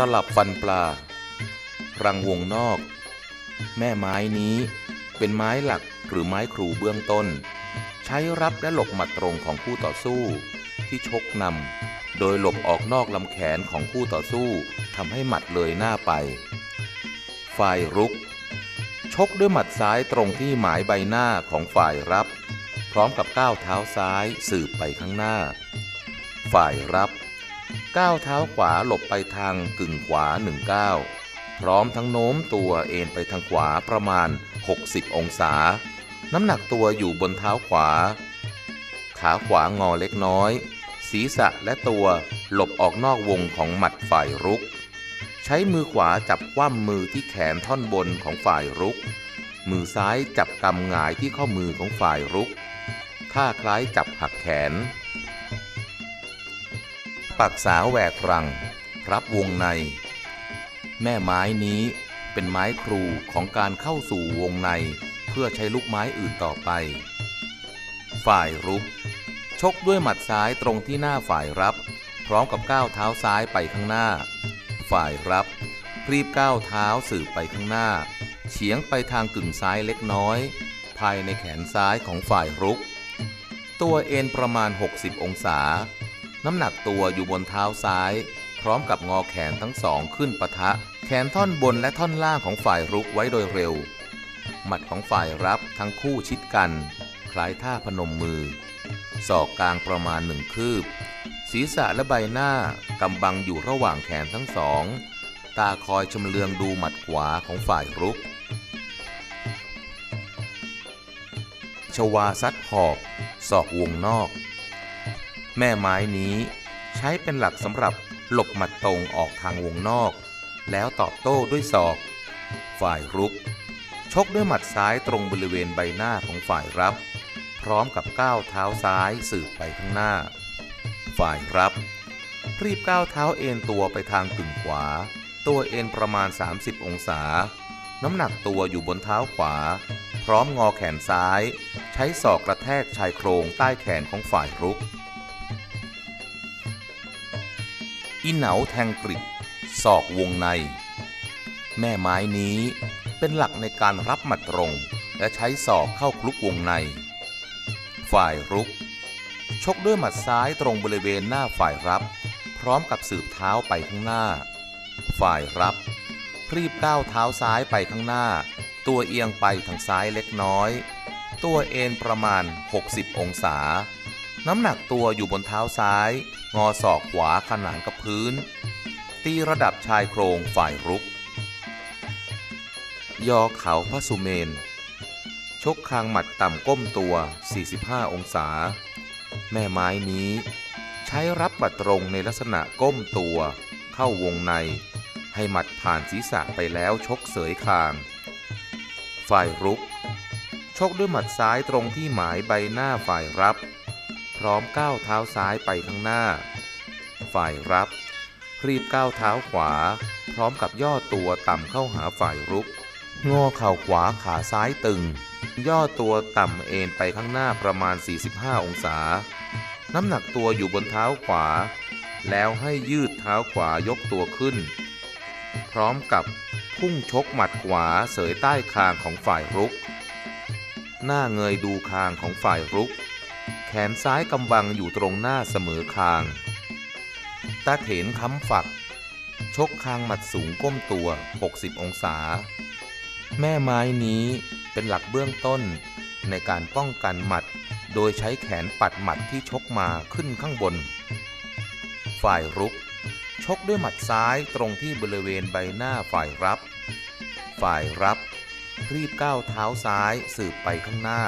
สลับฟันปลา รังวงนอก แม่ไม้นี้เป็นไม้หลักหรือไม้ครูเบื้องต้น ใช้รับและหลบหมัดตรงของคู่ต่อสู้ ที่ชกนำโดยหลบออกนอกลำแขนของคู่ต่อสู้ทำให้หมัดเลยหน้าไป ฝ่ายรุก ชกด้วยหมัดซ้ายตรงที่หมายใบหน้าของฝ่ายรับ พร้อมกับก้าวเท้าซ้ายสืบไปข้างหน้า ฝ่ายรับ ก้าวเท้าขวาหลบไปทางกึ่งขวาหนึ่งก้าวพร้อมทั้งโน้มตัวเอ็นไปทางขวาประมาณ 60 องศา น้ำหนักตัวอยู่บนเท้าขวา ขาขวางอเล็กน้อย ศีรษะและตัวหลบออกนอกวงของหมัดฝ่ายรุก ใช้มือขวาจับคว่ำมือที่แขนท่อนบนของฝ่ายรุก มือซ้ายจับกำหงายที่ข้อมือของฝ่ายรุก ท่าคล้ายจับหักแขน ปักษาแหวกรัง รับวงใน แม่ไม้นี้เป็นไม้ครูของการเข้าสู่วงใน เพื่อใช้ลูกไม้อื่นต่อไป ฝ่ายรุก ชกด้วยหมัดซ้ายตรงที่หน้าฝ่ายรับ พร้อมกับก้าวเท้าซ้ายไปข้างหน้า ฝ่ายรับรีบก้าวเท้าสืบไปข้างหน้า เฉียงไปทางกึ่งซ้ายเล็กน้อย ภายในแขนซ้ายของฝ่ายรุก ตัวเอ็นประมาณ 60 องศา น้ำหนักตัวอยู่บนเท้าซ้าย พร้อมกับงอแขนทั้งสองขึ้นปะทะ แขนท่อนบนและท่อนล่างของฝ่ายรุกไว้โดยเร็ว หมัดของฝ่ายรับทั้งคู่ชิดกัน คล้ายท่าพนมมือ ศอกกลางประมาณหนึ่งคืบ ศีรษะและใบหน้ากำบังอยู่ระหว่างแขนทั้งสอง ตาคอยชำเลืองดูหมัดขวาของฝ่ายรุกชวาซัดหอก ศอกวงนอก แม่ไม้นี้ใช้เป็นหลักสำหรับหลบหมัดตรงออกทางวงนอก แล้วตอบโต้ด้วยศอก ฝ่ายรุก ชกด้วยหมัดซ้ายตรงบริเวณใบหน้าของฝ่ายรับ พร้อมกับก้าวเท้าซ้ายสืบไปข้างหน้า ฝ่ายรับ รีบก้าวเท้าเอ็นตัวไปทางกึ่งขวา ตัวเอ็นประมาณ 30 องศา น้ำหนักตัวอยู่บนเท้าขวา พร้อมงอแขนซ้าย ใช้ศอกกระแทกชายโครงใต้แขนของฝ่ายรุก อีเหนาแทงกริบศอกวงใน แม่ไม้นี้เป็นหลักในการรับหมัดตรง และใช้ศอกเข้าคลุกวงใน ฝ่ายรุก ชกด้วยหมัดซ้ายตรงบริเวณหน้าฝ่ายรับ พร้อมกับสืบเท้าไปข้างหน้า ฝ่ายรับ รีบก้าวเท้าซ้ายไปข้างหน้า ตัวเอียงไปทางซ้ายเล็กน้อย ตัวเอ็นประมาณ 60 องศา น้ำหนักตัวอยู่บนเท้าซ้าย งอศอกขวาขนานกับพื้น ตีระดับชายโครงฝ่ายรุก ยอเขาพระสุเมน ชกคางหมัดต่ำก้มตัว 45 องศา แม่ไม้นี้ ใช้รับบัดตรงในลักษณะก้มตัว เข้าวงใน ให้หมัดผ่านศีรษะไปแล้วชกเสยคาง ฝ่ายรุก ชกด้วยหมัดซ้ายตรงที่หมายใบหน้าฝ่ายรับ พร้อมก้าวเท้าซ้ายไปข้างหน้า ฝ่ายรับ รีบก้าวเท้าขวา พร้อมกับย่อตัวต่ำเข้าหาฝ่ายรุกงอเข่าขวาขาซ้ายตึง ย่อตัวต่ำเอ็นไปข้างหน้าประมาณ 45 องศา น้ำหนักตัวอยู่บนเท้าขวา แล้วให้ยืดเท้าขวายกตัวขึ้น พร้อมกับพุ่งชกหมัดขวาเสยใต้คางของฝ่ายรุก หน้าเงยดูคางของฝ่ายรุก แขนซ้ายกำบังอยู่ตรงหน้าเสมอคาง ตาเถนค้ำฝัก ชกคางหมัดสูงก้มตัว 60 องศา แม่ไม้นี้เป็นหลักเบื้องต้นในการป้องกันหมัด โดยใช้แขนปัดหมัดที่ชกมาขึ้นข้างบน ฝ่ายรุก ชกด้วยหมัดซ้ายตรงที่บริเวณใบหน้าฝ่ายรับ ฝ่ายรับ รีบก้าวเท้าซ้ายสืบไปข้างหน้า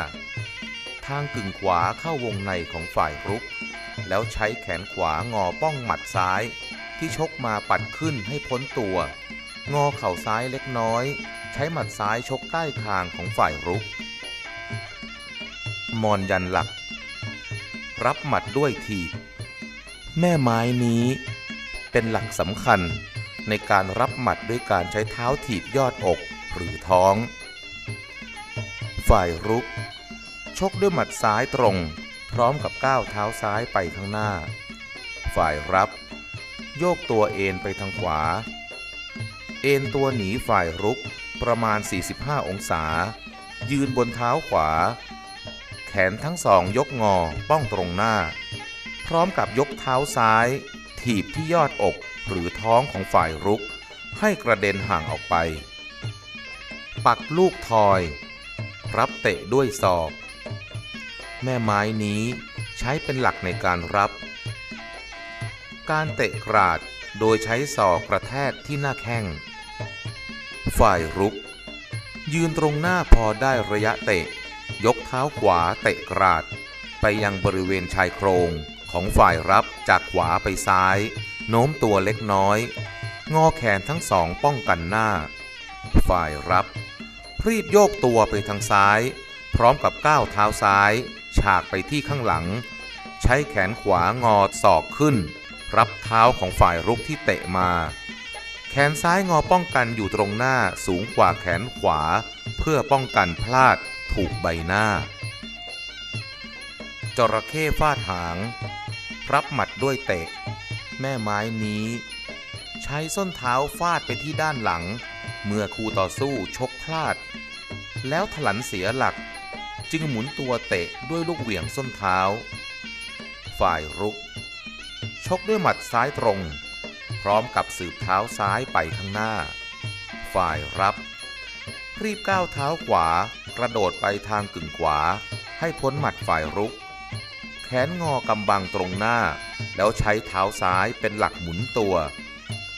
ทางกึ่งขวาเข้าวงในของฝ่ายรุก แล้วใช้แขนขวางอป้องหมัดซ้าย ที่ชกมาปัดขึ้นให้พ้นตัว งอเข่าซ้ายเล็กน้อย ใช้หมัดซ้ายชกใต้คางของฝ่ายรุก มอนยันหลัก รับหมัดด้วยทีแม่ไม้นี้เป็นหลักสำคัญในการรับหมัดด้วยการใช้เท้าถีบยอดอกหรือท้อง ฝ่ายรุก ชกด้วยหมัดซ้ายตรง พร้อมกับก้าวเท้าซ้ายไปข้างหน้า ฝ่ายรับ โยกตัวเอ็นไปทางขวา เอ็นตัวหนีฝ่ายรุกประมาณ 45 องศา ยืนบนเท้าขวา แขนทั้งสองยกงอป้องตรงหน้า พร้อมกับยกเท้าซ้าย ถีบที่ยอดอกหรือท้องของฝ่ายรุก ให้กระเด็นห่างออกไป ปักลูกทอย รับเตะด้วยศอก แม่ไม้นี้ใช้เป็นหลักในการรับ การเตะกราดโดยใช้ศอกกระแทกที่หน้าแข้ง ฝ่ายรุก ยืนตรงหน้าพอได้ระยะเตะ ยกเท้าขวาเตะกราด ไปยังบริเวณชายโครงของฝ่ายรับจากขวาไปซ้าย โน้มตัวเล็กน้อย งอแขนทั้งสองป้องกันหน้า ฝ่ายรับพรีบโยกตัวไปทางซ้าย พร้อมกับก้าวเท้าซ้าย ฉากไปที่ข้างหลัง ใช้แขนขวางอศอกขึ้น รับเท้าของฝ่ายรุกที่เตะมา แขนซ้ายงอป้องกันอยู่ตรงหน้าสูงกว่าแขนขวา เพื่อป้องกันพลาดถูกใบหน้า จระเข้ฟาดหาง รับหมัดด้วยเตะ แม่ไม้นี้ ใช้ส้นเท้าฟาดไปที่ด้านหลัง เมื่อคู่ต่อสู้ชกพลาด แล้วถลันเสียหลัก จึงหมุนตัวเตะด้วยลูกเหวี่ยงส้นเท้า ฝ่ายรุก ชกด้วยหมัดซ้ายตรง พร้อมกับสืบเท้าซ้ายไปข้างหน้า ฝ่ายรับ รีบก้าวเท้าขวา กระโดดไปทางกึ่งขวา ให้พ้นหมัดฝ่ายรุก แขนงอกำบังตรงหน้า แล้วใช้เท้าซ้ายเป็นหลักหมุนตัว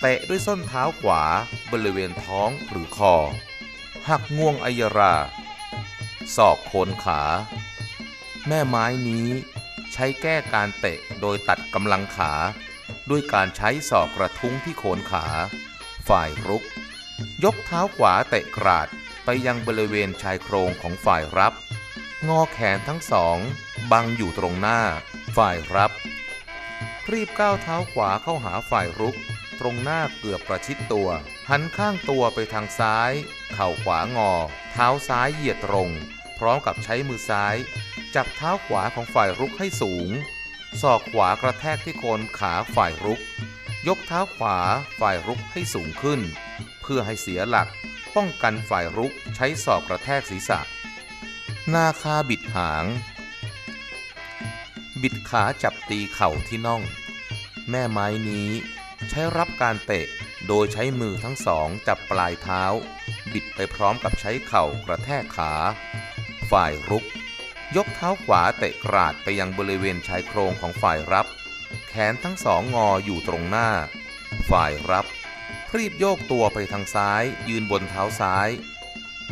เตะด้วยส้นเท้าขวาบริเวณท้องหรือคอหักง่วงอัยรา ศอกโคนขา แม่ไม้นี้ใช้แก้การเตะโดยตัดกำลังขา ด้วยการใช้ศอกกระทุ้งที่โคนขา ฝ่ายรุก ยกเท้าขวาเตะกราดไปยังบริเวณชายโครงของฝ่ายรับ งอแขนทั้งสอง บังอยู่ตรงหน้า ฝ่ายรับ รีบก้าวเท้าขวาเข้าหาฝ่ายรุก ตรงหน้าเกือบประชิดตัว หันข้างตัวไปทางซ้าย เข่าขวางอ เท้าซ้ายเหยียดตรง พร้อมกับใช้มือซ้าย จับเท้าขวาของฝ่ายรุกให้สูง ศอกขวากระแทกที่โคนขาฝ่ายรุก ยกเท้าขวาฝ่ายรุกให้สูงขึ้น เพื่อให้เสียหลัก ป้องกันฝ่ายรุกใช้ศอกกระแทกศีรษะ นาคาบิดหาง บิดขาจับตีเข่าที่น่อง แม่ไม้นี้ ใช้รับการเตะโดยใช้มือทั้งสองจับปลายเท้า บิดไปพร้อมกับใช้เข่ากระแทกขา ฝ่ายรุก ยกเท้าขวาเตะกราดไปยังบริเวณชายโครงของฝ่ายรับ แขนทั้งสองงออยู่ตรงหน้า ฝ่ายรับ รีบโยกตัวไปทางซ้าย ยืนบนเท้าซ้าย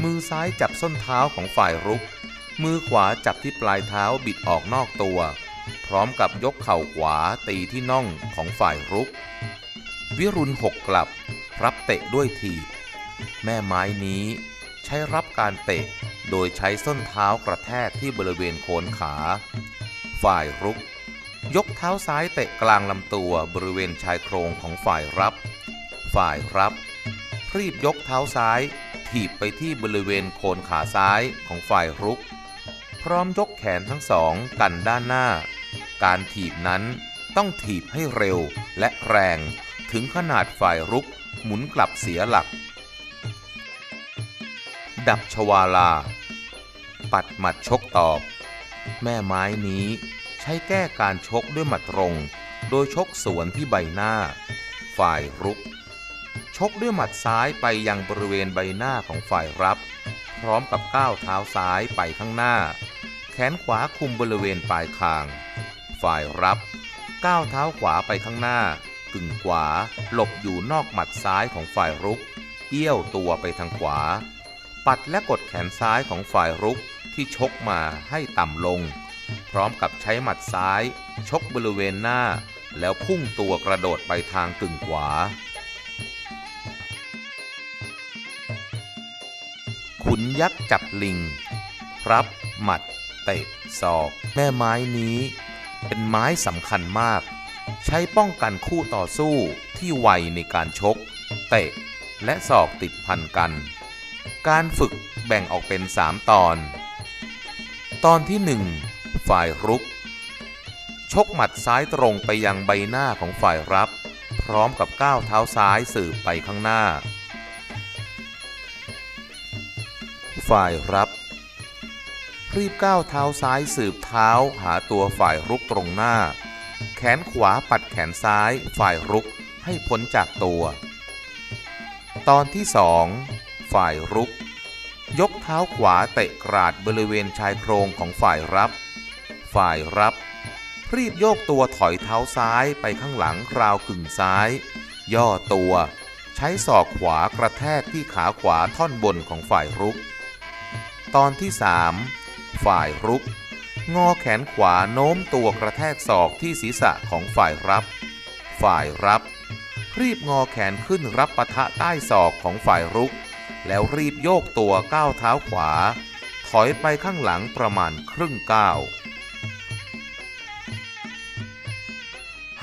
มือซ้ายจับส้นเท้าของฝ่ายรุก มือขวาจับที่ปลายเท้าบิดออกนอกตัว พร้อมกับยกเข่าขวาตีที่น่องของฝ่ายรุก วิรุณหกกลับ รับเตะด้วยทีบแม่ไม้นี้ใช้รับการเตะ โดยใช้ส้นเท้ากระแทกที่บริเวณโคนขา ฝ่ายรุก ยกเท้าซ้ายเตะกลางลำตัวบริเวณชายโครงของฝ่ายรับ ฝ่ายรับ รีบยกเท้าซ้าย ถีบไปที่บริเวณโคนขาซ้ายของฝ่ายรุก พร้อมยกแขนทั้งสองกันด้านหน้า การถีบนั้นต้องถีบให้เร็วและแรงถึงขนาดฝ่ายรุกหมุนกลับเสียหลัก ดับชวาลา ปัดหมัดชกตอบ แม่ไม้นี้ใช้แก้การชกด้วยหมัดตรง โดยชกสวนที่ใบหน้า ฝ่ายรุก ชกด้วยหมัดซ้ายไปยังบริเวณใบหน้าของฝ่ายรับ พร้อมกับก้าวเท้าซ้ายไปข้างหน้า แขนขวาคุมบริเวณปลายคาง ฝ่ายรับก้าวเท้าขวาไปข้างหน้า กึ่งขวา หลบอยู่นอกหมัดซ้ายของฝ่ายรุก เอี้ยวตัวไปทางขวา ปัดและกดแขนซ้ายของฝ่ายรุก ที่ชกมาให้ต่ำลง พร้อมกับใช้หมัดซ้าย ชกบริเวณหน้า แล้วพุ่งตัวกระโดดไปทางกึ่งขวา ขุนยักษ์จับลิงรับ หมัด เตะศอก แม่ไม้นี้ เป็นไม้สำคัญมาก ใช้ป้องกันคู่ต่อสู้ที่ไวในการชก เตะ และศอกติดพันกัน การฝึกแบ่งออกเป็น 3 ตอน ตอนที่หนึ่งฝ่ายรุก ชกหมัดซ้ายตรงไปยังใบหน้าของฝ่ายรับ พร้อมกับก้าวเท้าซ้ายสืบไปข้างหน้า ฝ่ายรับ รีบก้าวเท้าซ้ายสืบเท้าหาตัวฝ่ายรุกตรงหน้า แขนขวาปัดแขนซ้ายฝ่ายรุกให้พ้นจากตัว ตอนที่สองฝ่ายรุก ยกเท้าขวาเตะกราดบริเวณชายโครงของฝ่ายรับ ฝ่ายรับ รีบโยกตัวถอยเท้าซ้ายไปข้างหลังคราวกึ่งซ้าย ย่อตัว ใช้ศอกขวากระแทกที่ขาขวาท่อนบนของฝ่ายรุก ตอนที่สามฝ่ายรุก งอแขนขวาโน้มตัวกระแทกศอกที่ศีรษะของฝ่ายรับ ฝ่ายรับ รีบงอแขนขึ้นรับปะทะใต้ศอกของฝ่ายรุก แล้วรีบโยกตัวก้าวเท้าขวา ถอยไปข้างหลังประมาณครึ่งก้าว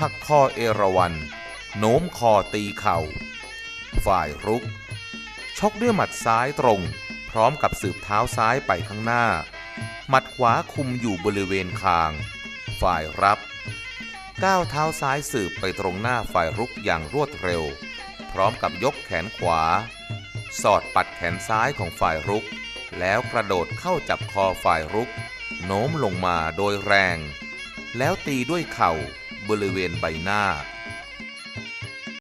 หักคอเอราวันโน้มคอตีเข่า ฝ่ายรุก ชกด้วยหมัดซ้ายตรง พร้อมกับสืบเท้าซ้ายไปข้างหน้า หมัดขวาคุมอยู่บริเวณคาง ฝ่ายรับก้าวเท้าซ้ายสืบไปตรงหน้าฝ่ายรุกอย่างรวดเร็ว พร้อมกับยกแขนขวา สอดปัดแขนซ้ายของฝ่ายรุก แล้วกระโดดเข้าจับคอฝ่ายรุก โน้มลงมาโดยแรง แล้วตีด้วยเข่าบริเวณใบหน้า